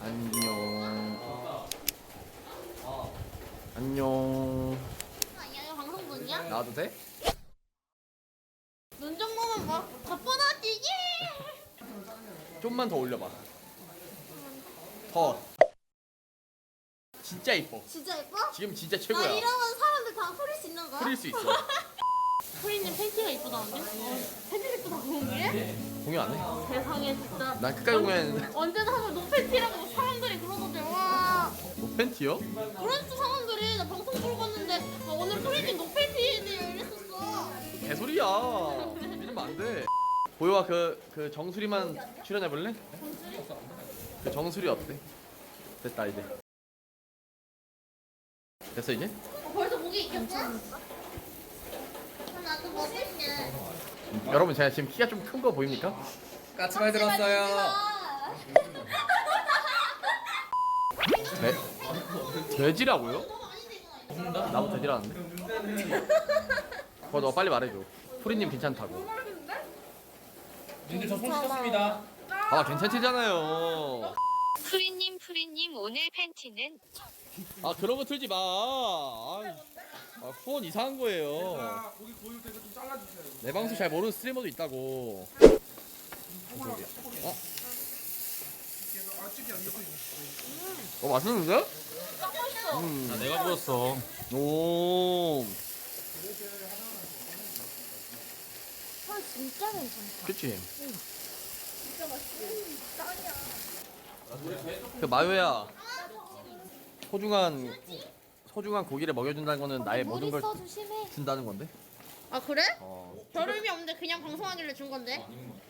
안녕. 안녕. 아니야 이거 방송 중이야? 나와도 돼? 눈 좀 보면 막 겉보다지 좀만 더 올려봐. 더. 진짜 이뻐. 진짜 예뻐? 지금 진짜 나 최고야. 이러면 사람들 다 흐릴 수 있는 거야? 흐릴 수 있어. 프리님 팬티가 이쁘다는데? 어, 팬티 이쁘다 공유해? 공유 안 해? 세상에 진짜 난 끝까지 공유했는데. 언제나 하면 노 팬티라고 사람들이 그러던데 와뭐 팬티요? 그랬어 사람들이 나 방송 보고 봤는데 아, 오늘 프리님 노 팬티네 이랬었어 개소리야. 믿으면 안 돼. 보여와 그, 그 정수리만 출연해볼래? 그 정수리 어때? 됐다 이제. 됐어 이제? 어, 벌써 목이 익혔어? 여러분 제가 지금 키가 좀 큰 거 보입니까? 까치 많이 들었어요. 돼? 돼지라고요? 나도 돼지라는데? 그거 너 빨리 말해줘 프리님 괜찮다고 님들 저손 씻었습니다. 아 괜찮대잖아요 프리님 프리님 오늘 팬티는 아 그런 거 틀지 마 아, 아, 후원 이상한 거예요 고기 때 이거 좀 잘라주세요. 내 방송 잘 모르는 스트리머도 있다고 어? 아 찌개 안 있어. 어 맛있는데? 음. 아 내가 보였어. 오 아 진짜 괜찮다 그치? 그 마요야 소중한 소중한 고기를 먹여준다는 거는 나의 모든 걸 조심해 준다는 건데 아 그래? 어, 별 의미 없는데 그냥 방송하길래 준 건데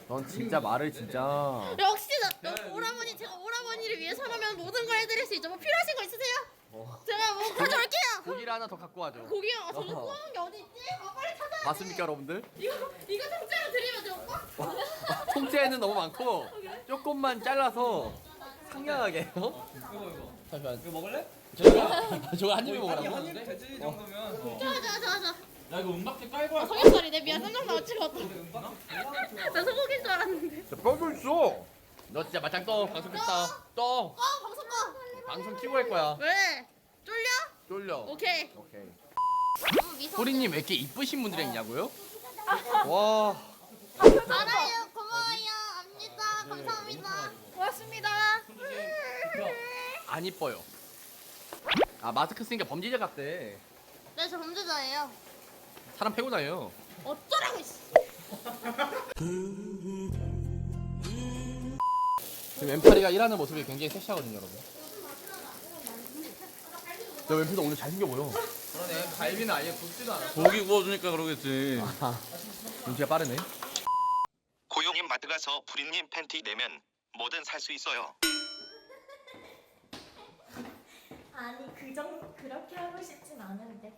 넌 진짜 말을 진짜 역시 나, 너 오라버니 제가 오라버니를 위해서라면 모든 걸 해드릴 수 있죠 뭐 필요하신 거 있으세요? 어. 제가 뭐 가져올게요 고기를 하나 더 갖고 와줘 고기요 아, 저는 어허. 구워놓은 게 어디 있지? 아 빨리 찾아야 돼 맞습니까 여러분들? 이거 이거 통째로 드리면 돼 오빠? 통째는 너무 많고 조금만 잘라서 상냥하게 어? 잠시만 이거 먹을래? 저거 저거 한 입에 먹으라고? 한입 돼지 정도면. 좋아 좋아 좋아 좋아. 야 이거 은박지 깔고 아, 성형살이네 미안 깜짝 나와 찍었다 나 소고기인 줄 알았는데. 저 뼈도 있어. 너 진짜 맞짱 떠. 방송 켰다. 떠. 어 방송 꺼 방송 키고 할 거야. 왜? 쫄려? 쫄려. 오케이. 오케이. 어, 미소 호리님 왜 이렇게 이쁘신 분들이 있냐고요? 와. 알아요. 고마워요. 압니다 감사합니다. 고맙습니다 안 이뻐요. 아 마스크 쓰니까 범죄자 같대. 네 저 범죄자예요 사람 패고 다녀요. 어쩌라고 씨. 지금 왼팔이가 일하는 모습이 굉장히 섹시하거든요, 여러분. 너 왼팔도 오늘 잘생겨 보여. 그러네. 갈비는 아예 굽지도 않아. 고기 구워주니까 그러겠지. 아, 눈치가 빠르네. 고용님 마트 가서 프리님 팬티 내면 뭐든 살 수 있어요. 아니 그정 그렇게 하고 싶진 않은데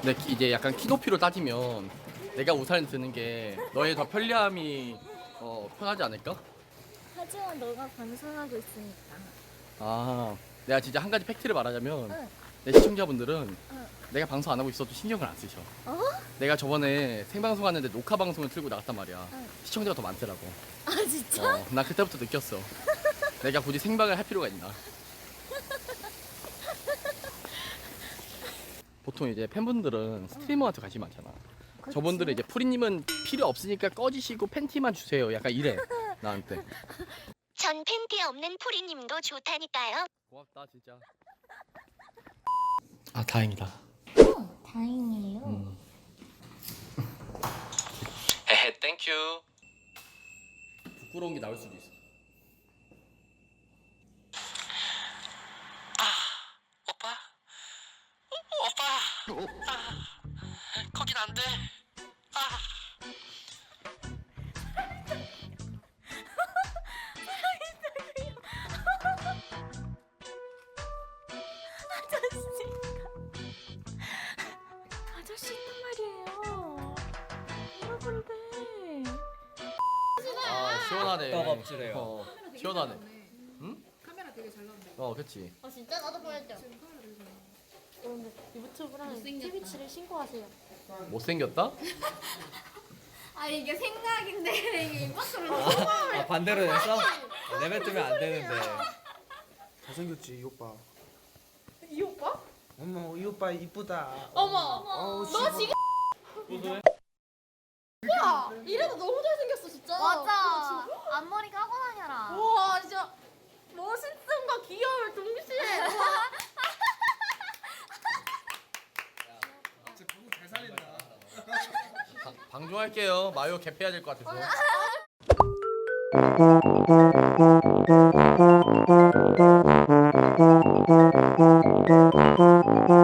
근데 키- 이제 약간 키 높이로 따지면 내가 우산을 드는 게 너의 더 편리함이 어, 편하지 않을까? 하지만 너가 방송하고 있으니까 아, 내가 진짜 한 가지 팩트를 말하자면 응. 내 시청자분들은 응. 내가 방송 안 하고 있어도 신경을 안 쓰셔. 어? 내가 저번에 생방송 하는데 녹화 방송을 틀고 나갔단 말이야. 응. 시청자가 더 많더라고. 아 진짜? 어, 나 그때부터 느꼈어. 내가 굳이 생방을 할 필요가 있나? 보통 이제 팬분들은 스트리머한테 관심이 많잖아. 저분들은 이제 프리님은 필요 없으니까 꺼지시고 팬티만 주세요. 약간 이래 나한테. 전 팬티 없는 프리님도 좋다니까요. 고맙다 진짜. 아 다행이다. 어, 다행이에요 음. 헤헤 땡큐. 부끄러운 게 나올 수도 있어. 오빠? 오, 오빠? 아, 아. 아저씨 있단 말이에요 여러분들 아 시원하네. 떡업질해요. 어, 시원하네. 응? 카메라 되게 잘 나온다. 어, 그렇지. 아 진짜 나도 보여줘 여러분들 유튜브랑 트위치를 신고하세요 못생겼다? 아 이게 생각인데 이게 입 밖으로 아 반대로 됐어? 내뱉으면 안 되는데 잘생겼지 이 오빠. 이 오빠? 어머 이 오빠 이쁘다. 어머 어우, 너 지금 야 이래도 너무 잘생겼어 진짜 맞아. 앞머리 까고 다녀라. 와 진짜 멋있음과 귀여움을 동시에 방- 방종할게요. 마요 개패야 될 것 같아서. 아